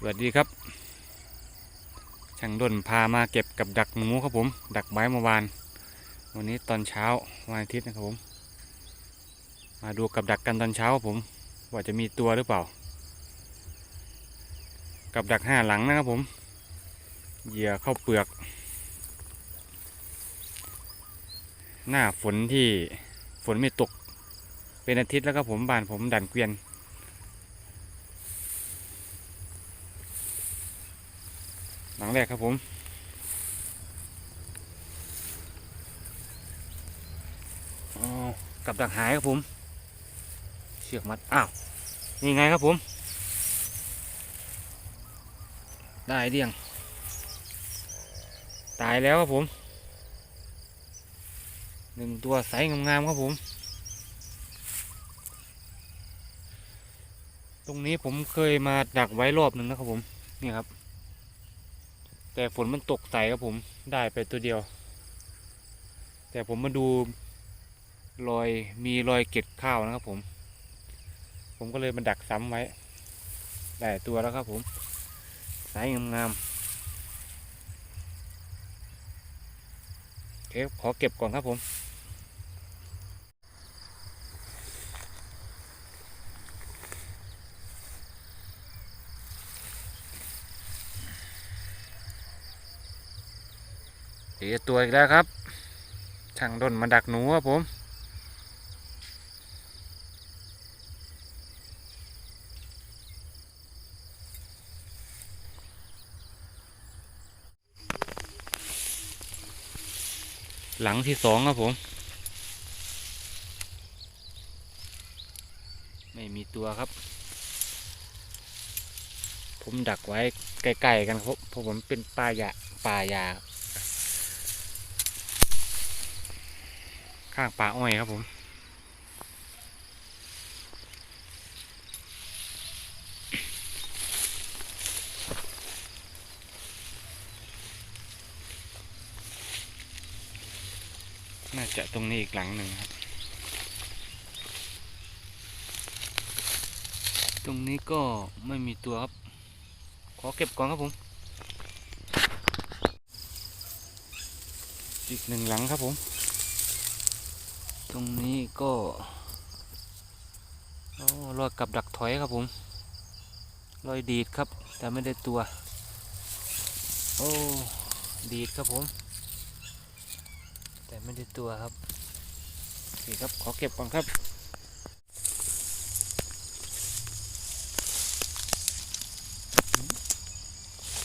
สวัสดีครับช่างดนพามาเก็บกับดักหนูครับผม ดักไว้เมื่อวาน วันนี้ตอนเช้าวันอาทิตย์นะครับผม มาดูกับดักกันตอนเช้าครับผม ว่าจะมีตัวหรือเปล่า กับดักห้าหลังนะครับผม เหยื่อเข้าเปลือก หน้าฝนที่ฝนไม่ตก เป็นอาทิตย์แล้วครับผมบ้านผมดันเกวียน หลังแรกครับผม กับดักหายครับผม เชือกมัด อ้าว นี่ไงครับผม ได้เดียง ตายแล้วครับผม หนึ่งตัวไซส์งามๆครับผม ตรงนี้ผมเคยมาดักไว้รอบหนึ่งนะครับผม นี่ครับ แต่ฝนมันตกใส่ครับผมได้ไปตัวเดียว แต่ผมมาดูรอยมีรอยเกล็ดข้าวนะครับผม ผมก็เลยมาดักซ้ำไว้ ได้ตัวแล้วครับผมสายงามๆโอเคขอเก็บก่อนครับผม เดี๋ยตัวอีกแล้วครับ ช่างดนมาดักหนูครับผม หลังที่สองครับผม ไม่มีตัวครับ ผมดักไว้ใกล้ๆกันครับเพราะผมเป็นป่าหยาป่าหยา ข้างป่าอ้อยครับผม น่าจะตรงนี้อีกหลังหนึ่งครับ ตรงนี้ก็ไม่มีตัวครับ ขอเก็บก่อนครับผม อีกหนึ่งหลังครับผม ตรงนี้ก็โอ้รอยกับดักถอยครับผมรอยดีดครับ แต่ไม่ได้ตัว โอ้ดีดครับผม แต่ไม่ได้ตัวครับโอเคครับขอเก็บก่อนครับ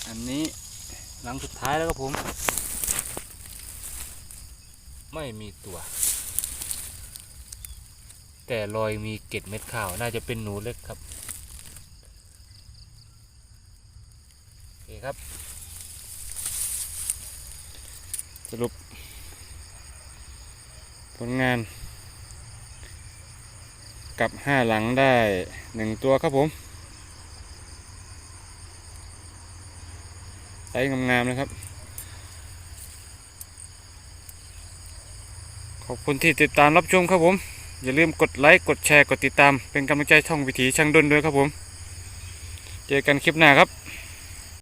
อันนี้หลังสุดท้ายแล้วครับผม ไม่มีตัว แต่รอยมีเกล็ดเม็ดขาว น่าจะเป็นหนูเล็กครับโอเคครับ สรุป ผลงาน กับห้าหลังได้หนึ่งตัวครับผมไซส์งามๆนะครับ ขอบคุณที่ติดตามรับชมครับผม อย่าลืมกดไลค์กดแชร์กดติดตาม เป็นกำลังใจช่องวิถีช่างดนด้วยครับผม เจอกันคลิปหน้าครับ